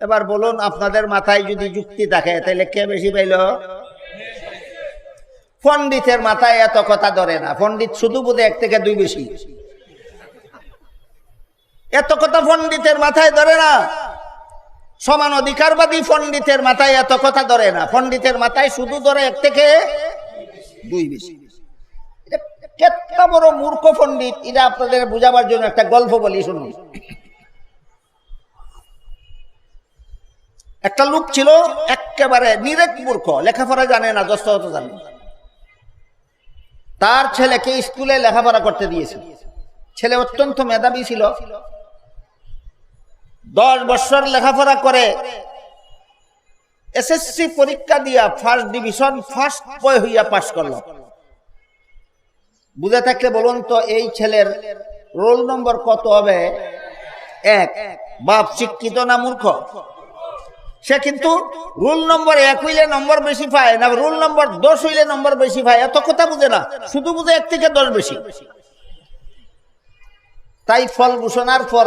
এবার বলুন, আপনাদের মাথায় যদি যুক্তি থাকে, তাহলে কে বেশি পাইল? পণ্ডিতের মাথায় এত কথা ধরে না। পণ্ডিত শুধু বোধে এক থেকে দুই বেশি। এত কথা পণ্ডিতের মাথায় ধরে না। সমান অধিকারবাদী পণ্ডিতের মাথায় এত কথা ধরে না। পণ্ডিতের মাথায় শুধু ধরে এক থেকে দুই বেশি। কেতটা বড় মূর্খ পণ্ডিত, এটা আপনাদের বুঝাবার জন্য একটা গল্প বলি, শুনুন। একটা লোক ছিল একেবারে নিরেক মূর্খ, লেখাপড়া জানে না দস্তগত জানে। তার ছেলেকে স্কুলে লেখাপড়া করতে দিয়েছে। ছেলে অত্যন্ত মেধাবী ছিল। দশ বছর লেখাপড়া করে এসএসসি পরীক্ষা দিয়া ফার্স্ট ডিভিশন ফার্স্ট বয় হইয়া পাশ করল। বুঝে থাকলে বলুন তো, এই ছেলের রোল নম্বর কত হবে? এক, বাপ শিক্ষিত না মূর্খ? সে কিন্তু রুল নম্বর এক হইলে নম্বর বেশি পায়, না রুল নম্বর দশ হইলে নম্বর বেশি পায়, এত কথা বুঝে না, শুধু বুঝে এক থেকে দশ বেশি। তাই ফল ঘোষণার পর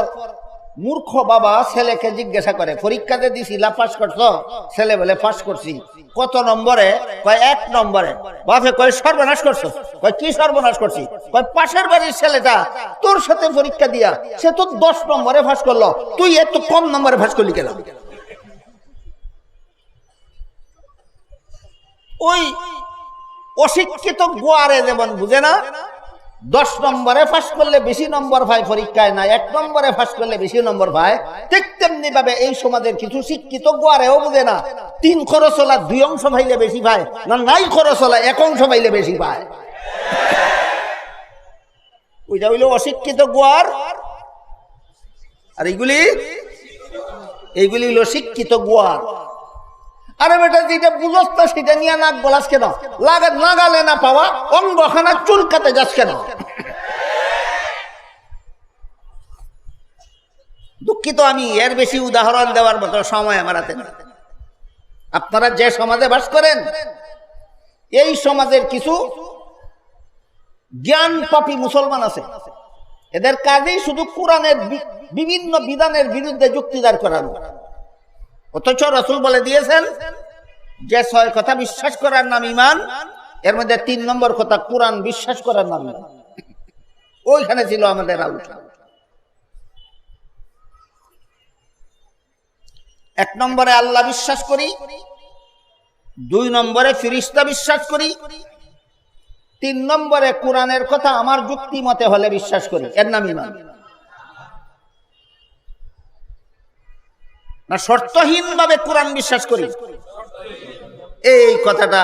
মূর্খ বাবা ছেলেকে জিজ্ঞাসা করে পরীক্ষাতে দিছি, লা পাস করছ? ছেলে বলে, পাস করছি। কত নম্বরে? কয়, এক নম্বরে। বাপে কয়, সর্বনাশ করছ। কয়, কি সর্বনাশ করছি? কয়, পাশের বাড়ির ছেলেটা, তোর সাথে পরীক্ষা দিয়া সে তো দশ নম্বরে ফাঁস করল, তুই এত কম নম্বরে ফাঁস করলি কেন? ওই অশিক্ষিত গোয়ারে যেমন বুঝে না, দশ নম্বরে ফাঁস করলে বেশি নম্বর পায় পরীক্ষায় না এক নম্বরে ফাঁস করলে বেশি নম্বর পায় ঠিক তেমনি ভাবে এই সমাজের কিছু শিক্ষিত গোয়ারেও বুঝে না। তিন খরচ হলা দুই অংশ পাইলে বেশি পায় না নাই খরচ হলা এক অংশ পাইলে বেশি পায় ওইটা হইল অশিক্ষিত গোয়ার। আর এইগুলি এইগুলি হইল শিক্ষিত গোয়ার। আরে বেটা, যেটা সেটা নিয়ে নাক কেন? নাগালে না পাওয়া, অঙ্গখানা চুলকাতে যাস কেন? দুঃখিত আমি, এর বেশি উদাহরণ দেওয়ার মতো সময় আমার হাতে আপনারা যে সমাজে বাস করেন, এই সমাজের কিছু জ্ঞান পাপী মুসলমান আছে। এদের কাজেই শুধু কোরআনের বিভিন্ন বিধানের বিরুদ্ধে যুক্তিদার করানো। অথচ রসুল বলে দিয়েছেন যে ছয় কথা বিশ্বাস করার নাম ইমান, এর মধ্যে তিন নম্বর কথা কোরআন বিশ্বাস করার নাম। ওইখানে ছিল আমাদের আলোচনা এক নম্বরে আল্লাহ বিশ্বাস করি, দুই নম্বরে ফিরিস্তা বিশ্বাস করি, তিন নম্বরে কোরআনের কথা আমার যুক্তি মতে হলে বিশ্বাস করি, এর নাম ইমান না শর্তহীন ভাবে কোরআন বিশ্বাস করি। এই কথাটা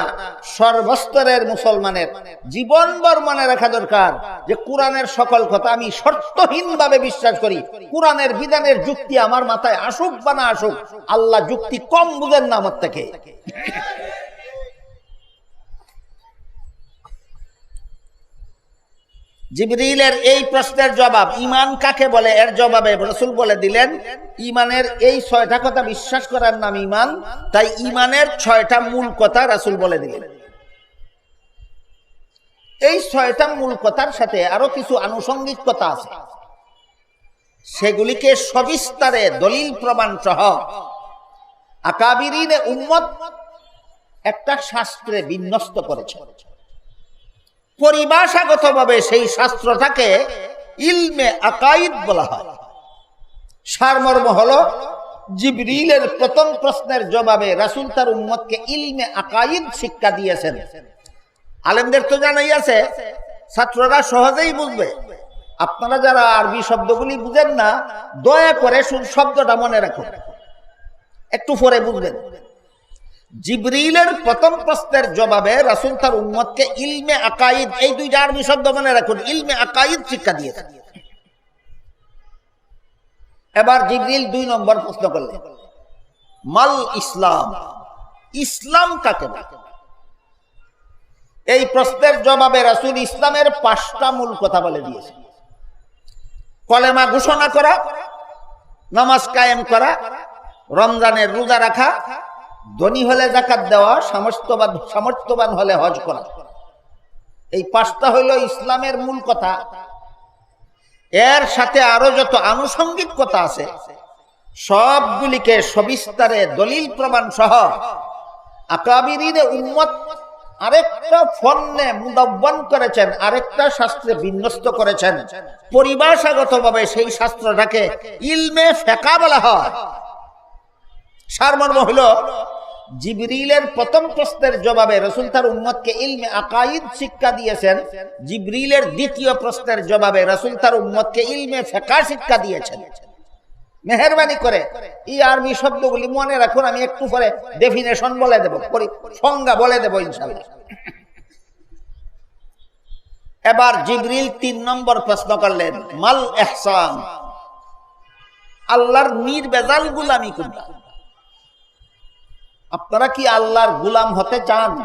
সর্বস্তরের মুসলমানের জীবনভর মনে রাখা দরকার যে কোরআনের সকল কথা আমি শর্তহীন ভাবে বিশ্বাস করি। কোরআনের বিধানের যুক্তি আমার মাথায় আসুক বা না আসুক, আল্লাহ যুক্তি কম বুঝেন না আমার থেকে। জিবরিলের এই প্রশ্নের জবাব, ইমান কাকে বলে? এর জবাবে রসুল বলে দিলেন, ইমানের এই ছয়টা কথা বিশ্বাস করার নাম ইমান, তাই ইমানের ছয়টা মূল কথা রাসুল বলে দিলেন। এই ছয়টা মূল কথার সাথে আরও কিছু আনুষঙ্গিক কথা আছে। সেগুলিকে সবিস্তারে দলিল প্রমাণ সহ আকাবিরিনে উম্মত একটা শাস্ত্রে বিন্যস্ত করেছে। পরিভাষাগতভাবে সেই শাস্ত্রটাকে ইলমে আকাইদ বলা হয়। সারমর্ম হলো, জিবরিলের প্রথম প্রশ্নের জবাবে রাসুল তার উম্মতকে ইলমে আকাইদ শিক্ষা দিয়েছেন। আলেমদের তো জানাই আছে, ছাত্ররা সহজেই বুঝবে। আপনারা যারা আরবি শব্দগুলি বুঝেন না, দয়া করে শব্দটা মনে রাখুন। একটু পরে বুঝবেন। জিবরিলের প্রথম প্রশ্নের জবাবে রাসুল তার উম্মতকে ইলমে আকাইদ এই দুইটা আরবি শব্দ মনে রাখুন, ইলমে আকাইদ শিক্ষা দিয়েছেন এবার জিবরিল দুই নম্বর প্রশ্ন করলেন, মাল ইসলাম ইসলাম কাকে? এই প্রশ্নের জবাবে রাসুল ইসলামের পাঁচটা মূল কথা বলে দিয়েছে কলেমা ঘোষণা করা, নামাজ কায়েম করা, রমজানের রোজা রাখা ধনী হলে জাকাত দেওয়া, সামর্থ্যবান সামর্থ্যবান হলে হজ করা। এই পাঁচটা হইল ইসলামের মূল কথা। এর সাথে আরও যত আনুষঙ্গিক কথা আছে, সবগুলিকে সবিস্তারে দলিল প্রমাণ সহ আকাবিরিনে উম্মত আরেকটা ফন্নে মুদাব্বান করেছেন, আরেকটা শাস্ত্রে বিন্যস্ত করেছেন। পরিভাষাগত ভাবে সেই শাস্ত্রটাকে ইলমে ফেকা বলা হয়। সারমর্ম হলো জিবরিলের প্রথম প্রশ্নের জবাবে রসুল তার উম্মতকে ইলমে আকাইদ শিক্ষা দিয়েছেন। জিবরিলের দ্বিতীয় প্রশ্নের জবাবে রসুল তার উম্মতকে ইলমে ফেকা শিক্ষা দিয়েছেন। মেহরবানি করে এই আরবি শব্দগুলি মনে রাখুন, আমি একটু পরে ডেফিনেশন বলে দেব সংজ্ঞা বলে দেব ইনশাল্লাহ এবার জিবরিল তিন নম্বর প্রশ্ন করলেন, মাল এহসান আল্লাহর নির্বেজাল গুলামি কোনটা? আপনারা কি আল্লাহর গুলাম হতে চান?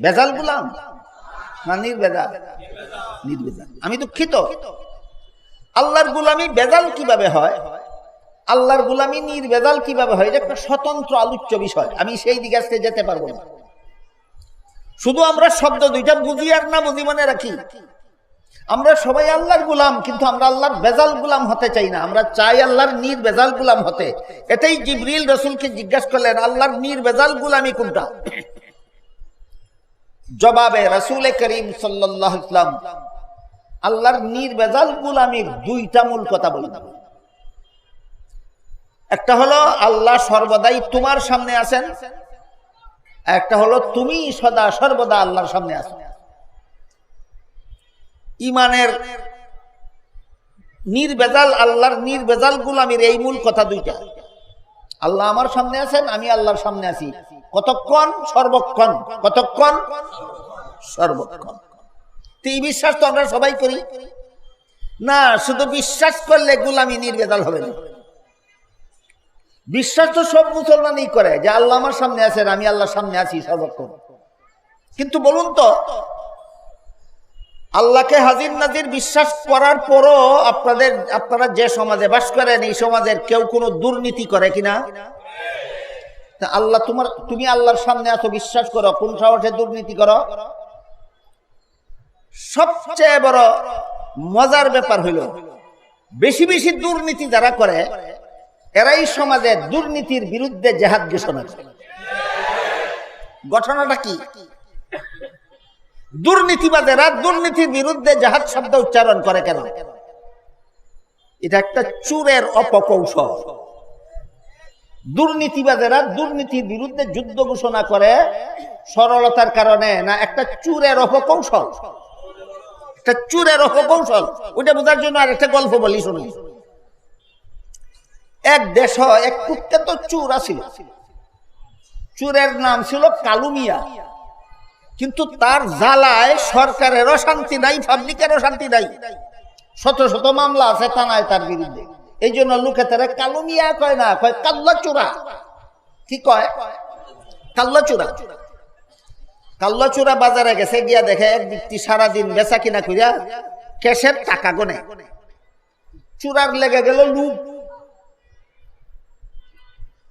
বেজাল গুলাম? না, নির্বেজাল। নির্বেজাল। আমি দুঃখিত। আল্লাহর গুলামি বেজাল কীভাবে হয়? আল্লাহর গুলামি নির্বেজাল কীভাবে হয়? এটা একটা স্বতন্ত্র, আলোচ্য বিষয়। আমি সেই দিকে আজকে যেতে পারব না। শুধু আমরা শব্দ দুইটা বুঝি আর না বুঝি মনে রাখি আমরা সবাই আল্লাহর গুলাম, কিন্তু আমরা আল্লাহর বেজাল গুলাম হতে চাই না। আমরা চাই আল্লাহর নির বেজাল গুলাম হতে। এতেই জিবরিল রসুলকে জিজ্ঞাসা করলেন, আল্লাহর নির বেজাল গুলামি কোনটা? জবাবে রসুল করিম সাল্লাহ ইসলাম আল্লাহর নির্বেজাল গুলামির দুইটা মূল কথা বলেন একটা হলো, আল্লাহ সর্বদাই তোমার সামনে আছেন। একটা হলো, তুমি সদা সর্বদা আল্লাহর সামনে আছো। ইমানের নির্বেজাল, আল্লাহর নির্বেজাল গুলামির এই মূল কথা দুইটা। আল্লাহ আমার সামনে আছেন, আমি আল্লাহর সামনে আছি। কতক্ষণ? সর্বক্ষণ। কতক্ষণ? সর্বক্ষণ। এই বিশ্বাস তো আমরা সবাই করি। না, শুধু বিশ্বাস করলে গুলামি নির্বেদাল হবে না। বিশ্বাস তো সব মুসলমানই করে যে আল্লাহ আমার সামনে আছেন, আমি আল্লাহর সামনে আছি সর্বক্ষণ। কিন্তু বলুন তো আল্লাহকে হাজির নাজির বিশ্বাস করার পরও আপনাদের, আপনারা যে সমাজে বাস করেন, এই সমাজের কেউ কোনো দুর্নীতি করে কিনা? আল্লাহ তোমার, তুমি আল্লাহর সামনে এত বিশ্বাস করো, কোন সাহসে দুর্নীতি করো? সবচেয়ে বড় মজার ব্যাপার হইল, বেশি বেশি দুর্নীতি যারা করে, এরাই সমাজে দুর্নীতির বিরুদ্ধে জেহাদ ঘোষণা করে। ঘটনাটা কি? দুর্নীতিবাদেরা দুর্নীতির বিরুদ্ধে জাহাজ শব্দ উচ্চারণ করে কেন? এটা একটা চুরের অপকৌশল। দুর্নীতিবাদেরা দুর্নীতির বিরুদ্ধে যুদ্ধ ঘোষণা করে সরলতার কারণে, না একটা চুরের অপকৌশল? একটা চুরের অপকৌশল, ওইটা বোঝার জন্য আর একটা গল্প বলি শুনুন। এক দেশ, এক কুখ্যাত চুর আছিল। চুরের নাম ছিল কালুমিয়া। কিন্তু তার জ্বালায় সরকারেরও শান্তি নাই পাবলিকেরও শান্তি নাই। শত শত মামলা আছে থানায় তার বিরুদ্ধে। এই জন্য লোকে তারা কালুমিয়া কয় না, কয় কাল্লা চূড়া কি কয়? কাল্লা চূড়া কাল্লা চূড়া বাজারে গেছে, গিয়া দেখে এক ব্যক্তি সারাদিন বেচা কিনা করিয়া ক্যাশের টাকা গনে। চূড়ার লেগে গেল লুক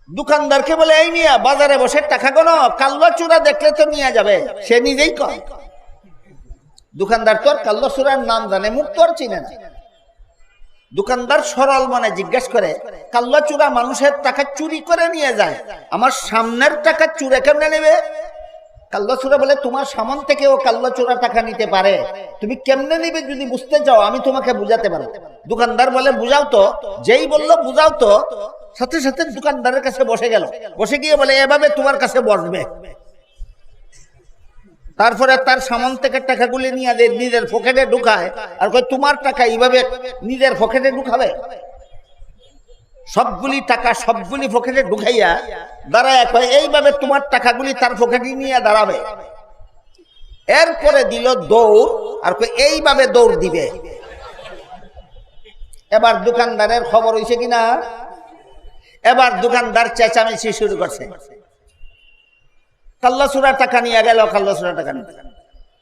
দোকানদারকে বলে, এই মিয়া, বাজারে বসে টাকা গোনো কাল্লা চূড়া দেখলে তো নিয়ে যাবে। সে নিজেই কয়। দোকানদার তোর কাল্লা চূড়ার নাম জানে, মুখ তোর চিনে না। দোকানদার সরল মনে জিজ্ঞেস করে কাল্লা চূড়া মানুষের টাকা চুরি করে নিয়ে যায়, আমার সামনের টাকা চুরে কেমনে নেবে? কাল্লা চূড়া বলে, তোমার সামান থেকে ও কাল্লা চূড়া টাকা নিতে পারে। তুমি কেমনে নিবে যদি বুঝতে চাও, আমি তোমাকে বুঝাতে পারব। দোকানদার বলে, বুঝাও তো, যেই বলল বুঝাও তো। সাথে সাথে দোকানদারের কাছে বসে গেল। বসে গিয়ে বলে, এভাবে তোমার কাছে বসবে? তারপরে তার সামান থেকে টাকাগুলি নিয়ে নিজের পকেটে ঢুকায়। আর কই তোমার টাকা এইভাবে নিজের পকেটে ঢুকাবে? সবগুলি টাকা সবগুলি পকেটে ঢুকাইয়া দাঁড়ায়, কয়, এইভাবে তোমার টাকাগুলি তার পকেটে নিয়ে দাঁড়াবে। এরপরে দিল দৌড়, আর এইভাবে দৌড় দিবে। এবার দোকানদারের খবর হয়েছে কিনা? এবার দোকানদার চেঁচামেচি শুরু করছে। কাল্লাসুরা টাকা নিয়ে গেল কাল্লাসুরা টাকা নিয়ে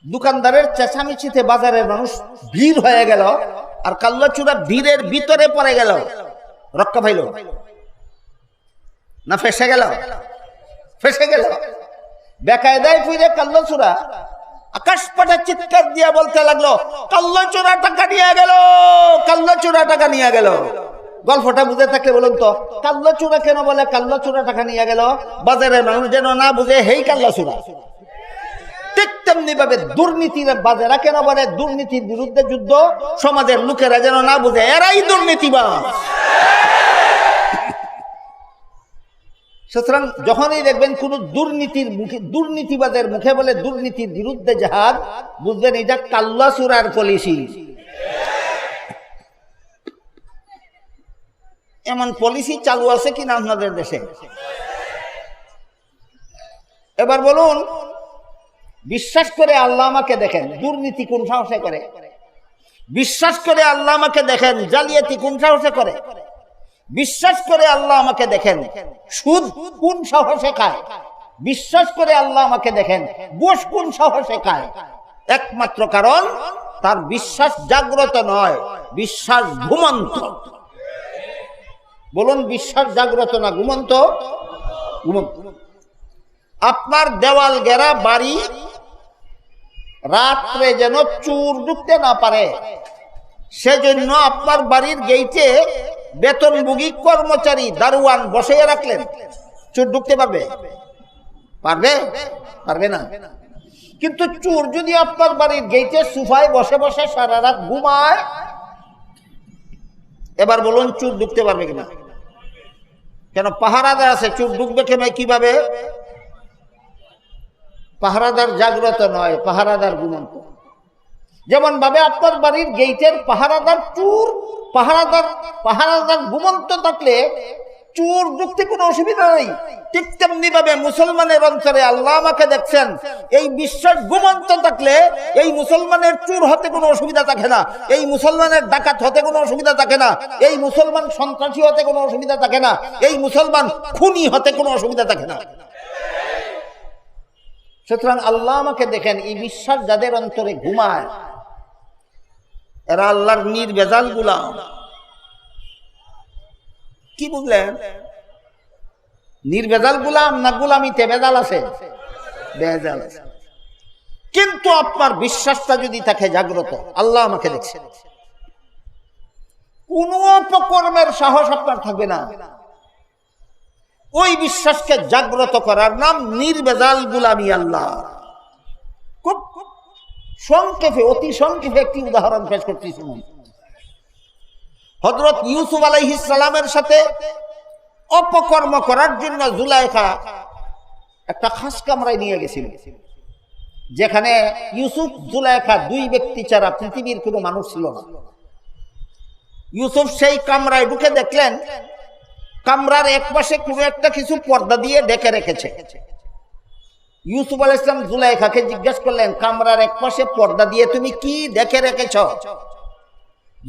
দোকানদারের চেঁচামেচিতে বাজারের মানুষ ভিড় হয়ে গেল আর কাল্লাচুরা ভিড়ের ভিতরে পড়ে গেল। রক্ষা পাইল। না, ফেসে গেল। ফেসে গেল। বেকায়দায় ফিরে কাল্লাচুরা আকাশ পাটা চিৎকার দিয়া বলতে লাগল কাল্লাচুরা টাকা নিয়ে গেল কাল্লাচুরা টাকা নিয়ে গেল। গল্পটা বুঝে থাকলে বলুন তো কাল্লা চূড়া কেন বলে? কাল্লা চূড়া টাকা নিয়ে গেল। বাজারে মানুষ যেন না বুঝে, হেই কাল্লা চূড়া কেন বলে? দুর্নীতির বিরুদ্ধে যুদ্ধ, সমাজের লোকেরা যেন না বুঝে, এরাই সুতরাং যখনই দেখবেন কোন দুর্নীতির মুখে দুর্নীতিবাদের মুখে বলে দুর্নীতির বিরুদ্ধে জাহাজ বুঝবেন এটা কাল্লা চূড়ার পলিসি এমন পলিসি চালু আছে কিনা আপনাদের দেশে? এবার বলুন, বিশ্বাস করে আল্লাহ আমাকে দেখেন, দুর্নীতি কোন সাহসে করে? বিশ্বাস করে আল্লাহ আমাকে দেখেন, জালিয়াতি কোন সাহসে করে? বিশ্বাস করে আল্লাহ আমাকে দেখেন, সুদ কোন সাহসে খায়? বিশ্বাস করে আল্লাহ আমাকে দেখেন গোস কোন সাহসে খায়? একমাত্র কারণ, তার বিশ্বাস জাগ্রত নয়, বিশ্বাস ঘুমন্ত। বলুন, বিশ্বাস জাগ্রত না, ঘুমন্ত? আপনার দেওয়াল গেরা, বাড়ি রাত্রে যেন চুর ঢুকতে না পারে। সেজন্য আপনার বাড়ির গেইটে বেতনভোগী কর্মচারী দারুয়ান বসে রাখলেন। চোর ঢুকতে পারবে? পারবে? পারবে না। কিন্তু চোর যদি আপনার বাড়ির গেইটে সুফায় বসে বসে সারা রাত ঘুমায়, এবার বলুন, চোর ঢুকতে পারবে কিনা? কেন পাহারাদার আছে চুর ঢুকবে কেন কীভাবে? পাহারাদার জাগ্রত নয়, পাহারাদার গুমন্ত যেমন ভাবে আপনার বাড়ির গেইটের পাহারাদার চুর, পাহারাদার পাহারাদার ঘুমন্ত থাকলে চোর ঢুকতে কোনো অসুবিধা নেই। ঠিক তেমনি ভাবে মুসলমানের অন্তরে আল্লাহ আমাকে দেখছেন, এই বিশ্বাস ঘুমন্ত থাকলে এই মুসলমানের চোর হতে কোনো অসুবিধা থাকে না। এই মুসলমানের ডাকাত হতে কোনো অসুবিধা থাকে না। এই মুসলমান সন্ত্রাসী হতে কোনো অসুবিধা থাকে না। এই মুসলমান খুনি হতে কোনো অসুবিধা থাকে না। সুতরাং আল্লাহ আমাকে দেখেন, এই বিশ্বাস যাদের অন্তরে ঘুমায়, এরা আল্লাহর নির্বেজাল গুলাম। কি বুঝলেন? নির্বেজাল গুলাম না গুলামিতে বেজাল আছে? বেজাল আছে। কিন্তু আপনার বিশ্বাসটা যদি থাকে জাগ্রত, আল্লাহ আমাকে দেখছে। কোন অপকর্মের সাহস আপনার থাকবে না। ওই বিশ্বাসকে জাগ্রত করার নাম নির্বেজাল গুলামি আল্লাহ। খুব সংক্ষেপে, অতি সংক্ষেপে একটি উদাহরণ পেশ করছি শুনুন। হজরত ইউসুফ আলাইহিসালামের সাথে অপকর্ম করার জন্য জুলাইখা একটা খাস কামরায় নিয়ে গেছিল, যেখানে ইউসুফ, জুলাইখা দুই ব্যক্তি ছাড়া পৃথিবীর কোনো মানুষ ছিল না। ইউসুফ সেই কামরায় ঢুকে দেখলেন, কামরার এক পাশে কোনো একটা কিছু পর্দা দিয়ে ডেকে রেখেছে। ইউসুফ আল ইসলাম জুলাইখাকে জিজ্ঞেস করলেন, কামরার এক পাশে পর্দা দিয়ে তুমি কি দেখে রেখেছ?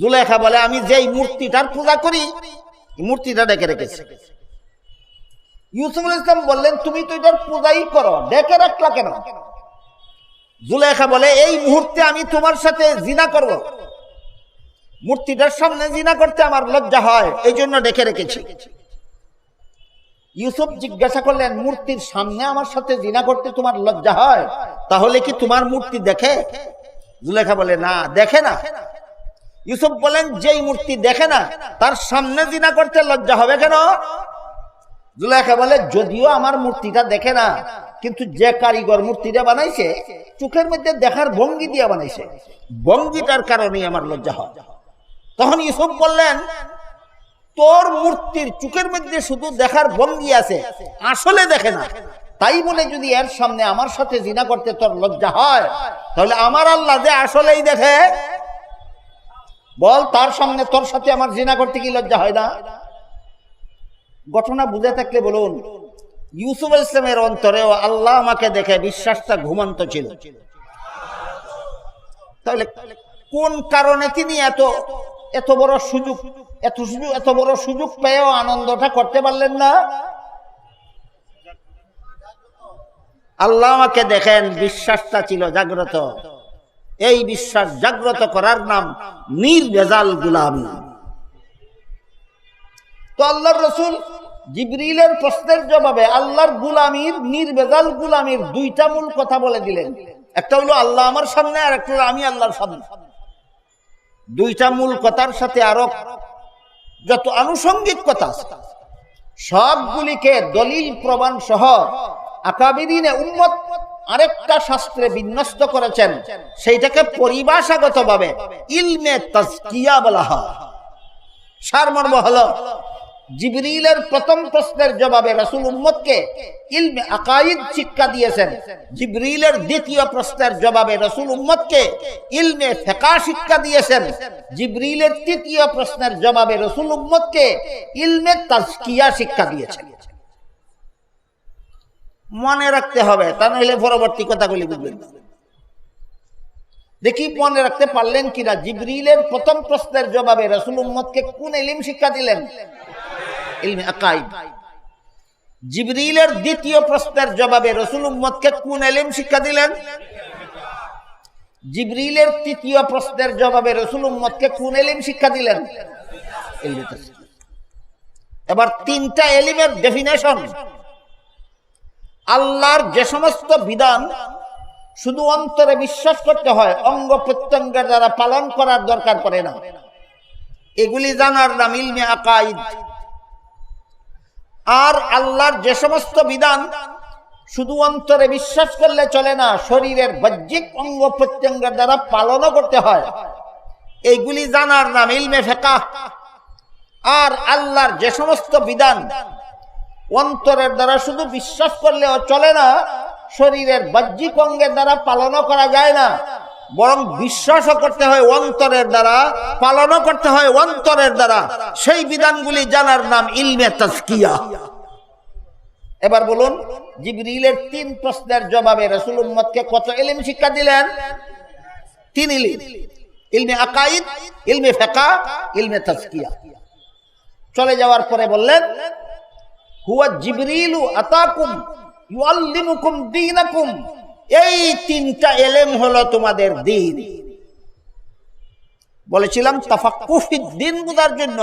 জুলাইখা বলে, আমি যেই মূর্তিটার পূজা করি মূর্তিটা ডেকে রেখেছি। ইউসুফ আল ইসলাম বললেন, তুমি তো এটার পূজাই করো, ডেকে রাখলা কেন? জুলাইখা বলে, এই মুহূর্তে আমি তোমার সাথে জিনা করব। মূর্তিটার সামনে জিনা করতে আমার লজ্জা হয়, এই জন্য ডেকে রেখেছি। ইউসুফ জিজ্ঞাসা করলেন, মূর্তির সামনে আমার সাথে জিনা করতে তোমার লজ্জা হয়? তাহলে কি তোমার মূর্তি দেখে? জুলেখা বলে, না, দেখে না। ইউসুফ বলেন, যেই মূর্তি দেখে না, তার সামনে জিনা করতে লজ্জা হবে কেন? জুলেখা বলে, যদিও আমার মূর্তিটা দেখে না, কিন্তু যে কারিগর মূর্তিটা বানাইছে, চোখের মধ্যে দেখার ভঙ্গি দিয়ে বানাইছে। ভঙ্গিটার কারণেই আমার লজ্জা হয়। তখন ইউসুফ বললেন, তোর মূর্তির চোখের মধ্যে শুধু দেখার ভঙ্গি আছে, আসলে দেখে না। তাই বলে যদি এর সামনে আমার সাথে জিনা করতে তোর লজ্জা হয়, তাহলে আমার আল্লাহ যে আসলেই দেখে বল তার সামনে, তোর সাথে আমার জিনা করতে কি লজ্জা হয় না? ঘটনা বুঝে থাকলে বলুন, ইউসুফ ইসলামের অন্তরেও আল্লাহ আমাকে দেখে বিশ্বাসটা ঘুমন্ত ছিল। তাহলে কোন কারণে তিনি এত এত বড় সুযোগ, এত সুযোগ, এত বড় সুযোগ পেয়েও আনন্দটা করতে পারলেন না? আল্লাহ আমাকে দেখেন, বিশ্বাসটা ছিল জাগ্রত। এই বিশ্বাস জাগ্রত করার নাম নির্বেজাল গুলামি। তো আল্লাহর রসুল জিবরিলের প্রশ্নের জবাবে আল্লাহর গুলামির, নির্বেজাল গুলামির দুইটা মূল কথা বলে দিলেন। একটা হলো আল্লাহ আমার সামনে, আর একটা হলো আমি আল্লাহর সামনে। দুইটা মূল কথার সাথে আরও যত আনুষঙ্গিক কথা সবগুলিকে দলিল প্রমাণ সহ আকাবিদিনে উম্মত আরেকটা শাস্ত্রে বিন্যস্ত করেছেন, সেইটাকে পরিভাষাগত ভাবে ইলমে তাজকিয়া বলা হয়। সারমর্ম হলো, জিবরিলের প্রথম প্রশ্নের জবাবে রাসূল উম্মতকে ইলমে আকাইদ শিক্ষা দিয়েছেন। জিবরিলের দ্বিতীয় প্রশ্নের জবাবে রাসূল উম্মতকে ইলমে ফিকহ শিক্ষা দিয়েছেন। জিবরিলের তৃতীয় প্রশ্নের জবাবে রাসূল উম্মতকে ইলমে তাজকিয়া শিক্ষা দিয়েছেন। মনে রাখতে হবে, তা নইলে পরবর্তী কথাগুলি বুঝবেন। দেখি মনে রাখতে পারলেন কিনা, জিবরিলের প্রথম প্রশ্নের জবাবে রাসূল উম্মতকে কোন ইলম শিক্ষা দিলেন? ইলমে আকাইদ। জিবরিলের দ্বিতীয় প্রশ্নের জবাবে রসুল উম্মতকে কোন এলিম শিক্ষা দিলেন? জিবরিলের তৃতীয় প্রশ্নের জবাবে রসুল উম্মতকে কোন এলিম শিক্ষা দিলেন? এবার তিনটা এলিমের ডেফিনেশন আল্লাহর যে সমস্ত বিধান, শুধু অন্তরে বিশ্বাস করতে হয়, অঙ্গ প্রত্যঙ্গের দ্বারা পালন করার দরকার পড়ে না। এগুলি জানার নাম ইলমে আকাইদ আর আল্লাহর যে সমস্ত বিধান, শুধু অন্তরে বিশ্বাস করলে চলে না, শরীরের বাহ্যিক অঙ্গ প্রত্যঙ্গের দ্বারা পালনও করতে হয়। এইগুলি জানার নাম ইলমে ফেকা আর আল্লাহর যে সমস্ত বিধান অন্তরের দ্বারা শুধু বিশ্বাস করলেও চলে না, শরীরের বাহ্যিক অঙ্গের দ্বারা পালনও করা যায় না। বরং বিশ্বাসও করতে হয় অন্তরের দ্বারা, পালনও করতে হয় অন্তরের দ্বারা। সেই বিধানগুলি জানার নাম ইলমে তাজকিয়া। এবার বলুন, জিবরিলের তিন প্রশ্নের জবাবে রসুল উম্মতকে কত ইলম শিক্ষা দিলেন? তিন ইলিম। ইলমে আকাইদ ইলমে ফেকা ইলমে তাজকিয়া। চলে যাওয়ার পরে বললেন হুয়া জিবরিলু আতাকুম, ইউআল্লিমুকুম দীনাকুম। এই তিনটা এলেম হলো তোমাদের দিন। বলেছিলাম তাফাক্কুফিদ দিন জন্য।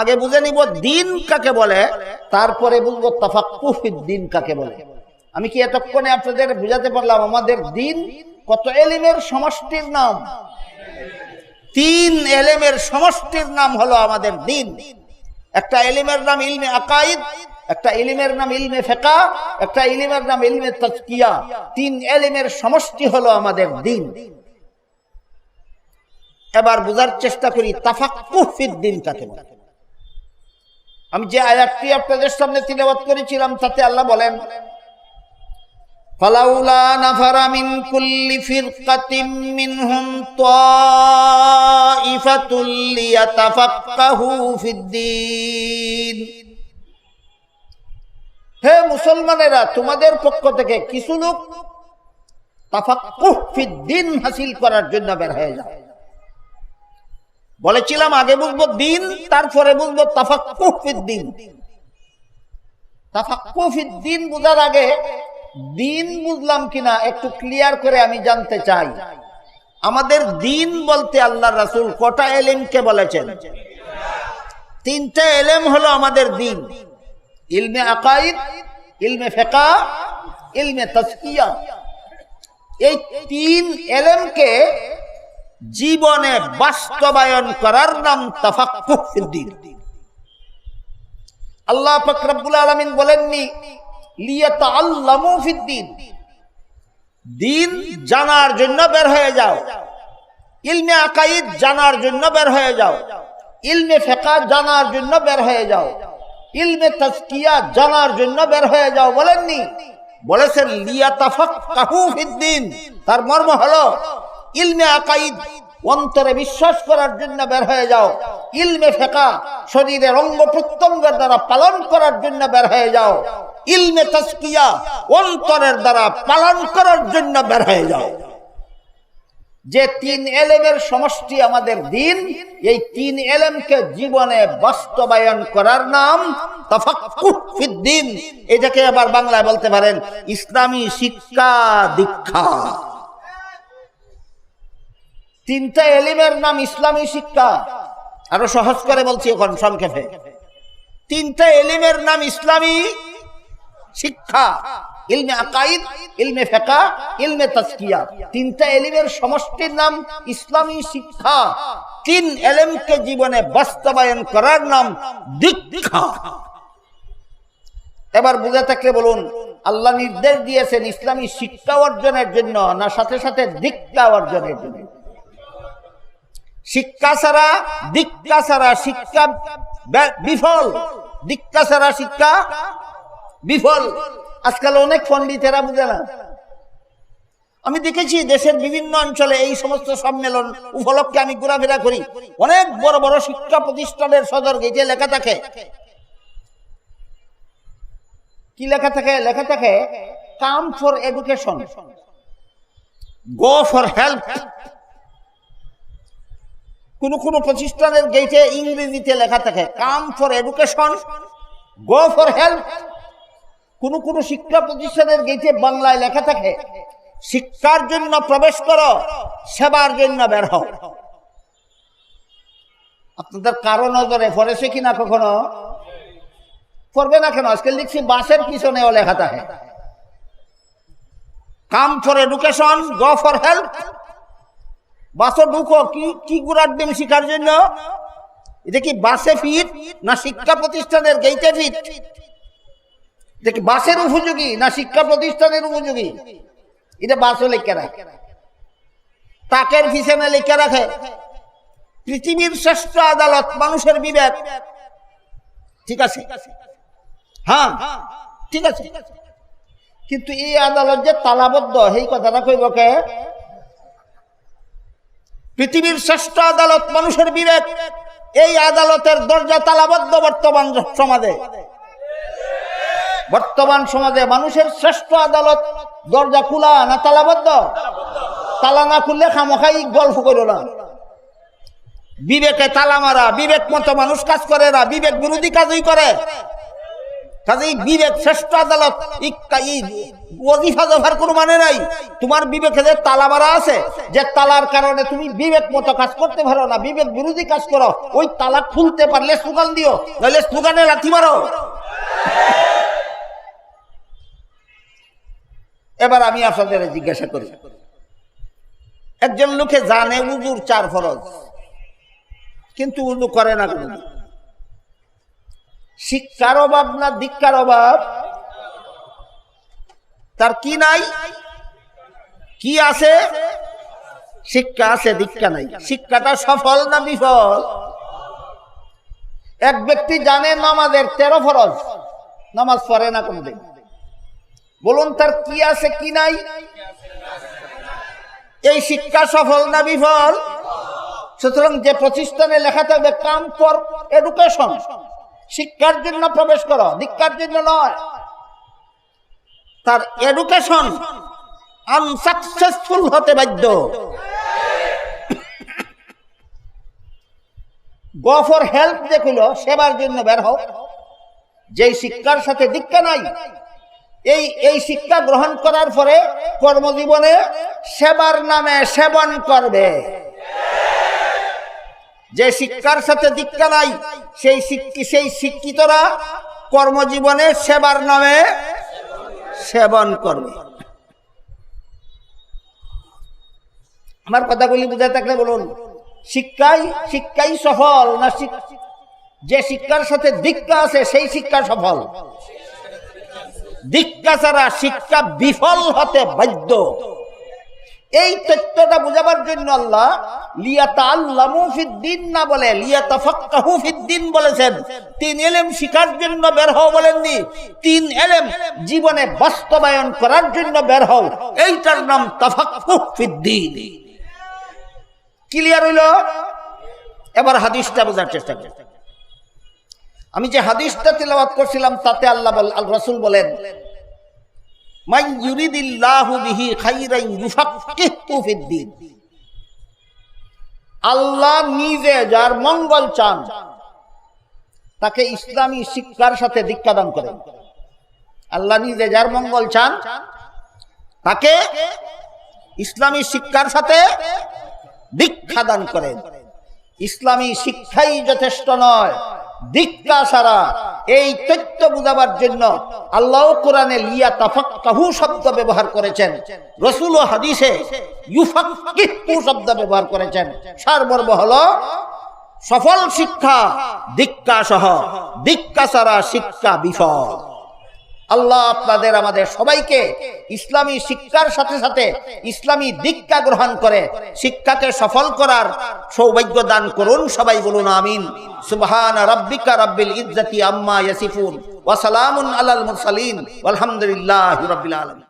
আগে বুঝে নিব, দিন কাকে বলে? তারপরে বুঝব তাফাক্কুফিদ দিন কাকে বলে। আমি কি এতক্ষণে আপনাদের বুঝাতে পারলাম, আমাদের দিন কত এলিমের সমষ্টির নাম? তিন এলেমের সমষ্টির নাম হলো আমাদের দিন। একটা এলিমের নাম ইলমে আকাইদ একটা ইলিমের নাম ইলমে ফেকা একটা ইলিমের নাম ইলমে তাজকিয়া তিন এলিমের সমষ্টি হলো আমাদের দিন এবার বোঝার চেষ্টা করি তাফাক্কুহ ফিদ দিন কাকে বলে আমি যে আয়াতটি আপনাদের সামনে তিলাওয়াত করেছিলাম তাতে আল্লাহ বলেন فلولا نفر من كل فرقة منهم طائفة ليتفقهوا في الدين হে মুসলমানেরা, তোমাদের পক্ষ থেকে কিছু লোক ফিদ্দিন হাসিল করার জন্য বের হয়ে যায় বলেছিলাম, আগে দিন, তারপরে আগে দিন বুঝলাম কিনা একটু ক্লিয়ার করে আমি জানতে চাই। আমাদের দিন বলতে আল্লাহ রাসূল কটা এলেমকে বলেছেন? তিনটা এলেম হলো আমাদের দিন। ইলমে আকাইদ, ইলমে ফেকা, ইলমে তাজকিয়া। এই তিন এলেমকে জীবনে বাস্তবায়ন করার নাম তাফাক্কুহ ফিদ্দিন আল্লাহ পাক রব্বুল আলামিন বলেননি, লিয়াতাআল্লামু ফিদ্দিন দিন জানার জন্য বের হয়ে যাও। ইলমে আকাইদ জানার জন্য বের হয়ে যাও। ইলমে ফেকা জানার জন্য বের হয়ে যাও। ইলমে তাজকিয়া জানার জন্য বের হয়ে যাও, বলেননি? বলেছেন, লিয়াতাফাক্কাহু ফিদ্দিন। তার মর্ম হলো, ইলমে আকাইদ অন্তরে বিশ্বাস করার জন্য বের হয়ে যাও। ইলমে ফেকা, শরীরের অঙ্গ প্রত্যঙ্গের দ্বারা পালন করার জন্য বের হয়ে যাও। ইলমে তাজকিয়া অন্তরের দ্বারা পালন করার জন্য বের হয়ে যাও। যে তিন এলেমের সমষ্টি আমাদের দিন, এই তিন এলেমকে জীবনে বাস্তবায়ন করার নাম তাফাক্কুহ এটাকে আবার বাংলায় বলতে পারেন ইসলামী শিক্ষা দীক্ষা। তিনটা এলিমের নাম ইসলামী শিক্ষা। আরও সহজ করে বলছি এখন সংক্ষেপে। তিনটা এলিমের নাম ইসলামী শিক্ষা। ইলমে আকাইদ, ইলমে ফেকা ইলমে তাজকিয়া। তিনটা এলিমের সমষ্টির নাম ইসলামী শিক্ষা। তিন এলেমকে জীবনে বাস্তবায়ন করার নাম দীক্ষা। এবার বুঝে থাকলে বলুন, আল্লাহ নির্দেশ দিয়েছেন ইসলামী শিক্ষা অর্জনের জন্য না সাথে সাথে দীক্ষা অর্জনের জন্য? শিক্ষা ছাড়া, দীক্ষা ছাড়া শিক্ষা বিফল। দীক্ষা ছাড়া শিক্ষা বিফল। আজকাল অনেক পণ্ডিতেরা বুঝে না। আমি দেখেছি দেশের বিভিন্ন অঞ্চলে এই সমস্ত সম্মেলন উপলক্ষে আমি ঘোরাফেরা করি। অনেক বড় বড় শিক্ষা প্রতিষ্ঠানের সদর গেটে লেখা থাকে। কি লেখা থাকে? লেখা থাকে, come for education, go for help. কোন কোন প্রতিষ্ঠানের গেটে ইংরেজিতে লেখা থাকে, come for education, go for help. কোন কোন শিক্ষা প্রতিষ্ঠানের গেটে বাংলায় লেখা থাকে, শিক্ষার জন্য প্রবেশ করো, সেবার জন্য বের হও। আপনাদের কারও নজরে পড়েছে কিনা কখনো? পড়বে না কেন? আজকে লিখছি বাসের পিছনেও লেখা থাকে। Come for education, go for help. বাসও ঢুকো, কি কি গুড়ার ডিম শিখার জন্য? এটা কি বাসে ফিট না শিক্ষা প্রতিষ্ঠানের গেইটে ফিট? এটা বাসের উপযোগী না শিক্ষা প্রতিষ্ঠানের উপযোগী? এটা বাসও লেখা রাখে। তাকের পিছনে লেখা রাখে। পৃথিবীর শ্রেষ্ঠ আদালত, মানুষের বিবেক। ঠিক আছে? হ্যাঁ ঠিক আছে। কিন্তু এই আদালত যে তালাবদ্ধ এই কথাটা কইব কে? পৃথিবীর শ্রেষ্ঠ আদালত, মানুষের বিবেক, এই আদালতের দরজা তালাবদ্ধ বর্তমান সমাজে। বর্তমান সমাজে মানুষের শ্রেষ্ঠ আদালত দরজা খোলা না তালাবদ্ধ? তালা না খুললে খামখাই গল্প করো না। বিবেকে তালা মারা, বিবেক মতো মানুষ কাজ করে না, বিবেক বিরোধী কাজই করে। কাজেই বিবেক শ্রেষ্ঠ আদালত ওজিফা কোনো মানে নাই। তোমার বিবেকে যে তালা মারা আছে, যে তালার কারণে তুমি বিবেক মতো কাজ করতে পারো না, বিবেক বিরোধী কাজ করো, ওই তালা খুলতে পারলে স্লোগান দিও, নাহলে স্লোগানে মারো। এবার আমি আপনাদের জিজ্ঞাসা করি। একজন লোকে জানে উজুর চার ফরজ, কিন্তু উজু করে না কোনো? শিক্ষার অভাব না দীক্ষার অভাব? তার কি নাই? কি আছে? শিক্ষা আছে, দীক্ষা নাই। শিক্ষাটা সফল না বিফল? এক ব্যক্তি জানে নামাজের তেরো ফরজ, নামাজ পড়ে না কোনদিন। বলুন, তার কি আছে, কি নাই? এই শিক্ষা সফল না বিফল? সুতরাং যে প্রতিষ্ঠানে লেখা থাকবে কাম ফর এডুকেশন শিক্ষার জন্য প্রবেশ করো দীক্ষার জন্য নয়। তার এডুকেশন আনসাকসেসফুল হতে বাধ্য। গো ফর হেল্প দেখল সেবার জন্য বের হোক যেই শিক্ষার সাথে দীক্ষা নাই এই এই শিক্ষা গ্রহণ করার পরে কর্মজীবনে সেবার নামে সেবন করবে। যে শিক্ষার সাথে দীক্ষা নাই, সেই সেই শিক্ষিতরা কর্মজীবনে সেবার নামে সেবন করবে। আমার কথাগুলি বুঝে থাকলে বলুন, শিক্ষাই শিক্ষাই সফল না যে শিক্ষার সাথে দীক্ষা আছে, সেই শিক্ষা সফল। দীক্ষা ছাড়া শিক্ষা বিফল হতে বাধ্য। এই তথ্যটা বোঝাবার জন্য আল্লাহ বলেছেন। তিন এলেম শিখার জন্য বের হও বলেননি। তিন এলেম জীবনে বাস্তবায়ন করার জন্য বের হও। ক্লিয়ার হইল? এবার হাদিসটা বোঝার চেষ্টা করি। আমি যে হাদিসটা তেলাওয়াত করছিলাম, তাতে আল্লাহ আল রসুল বলেন আল্লাহ নিজে যার মঙ্গল চান, তাকে ইসলামী শিক্ষার সাথে দীক্ষা দান করেন আল্লাহ নিজে যার মঙ্গল চান, তাকে ইসলামী শিক্ষার সাথে দীক্ষা দান করেন। ইসলামী শিক্ষাই যথেষ্ট নয়। সারা এই তথ্য বুঝাবার জন্য আল্লাহ লিয়া শব্দ ব্যবহার করেছেন। রসুল হাদিসে শব্দ ব্যবহার করেছেন। সফল শিক্ষা দিক্কা সহ দিক্কা সারা শিক্ষা বিফল। আল্লাহ আপনাদের, আমাদের সবাইকে ইসলামী শিক্ষার সাথে সাথে ইসলামী দীক্ষা গ্রহণ করে, শিক্ষাকে সফল করার সৌভাগ্য দান করুন সবাই বলুন আমিন। সুবহান রাব্বিকা রাব্বিল ইজ্জতি আম্মা ইয়াসিফুন ওয়া সালামুন আলাল মুরসালিন। আলহামদুলিল্লাহি রাব্বিল আলামিন।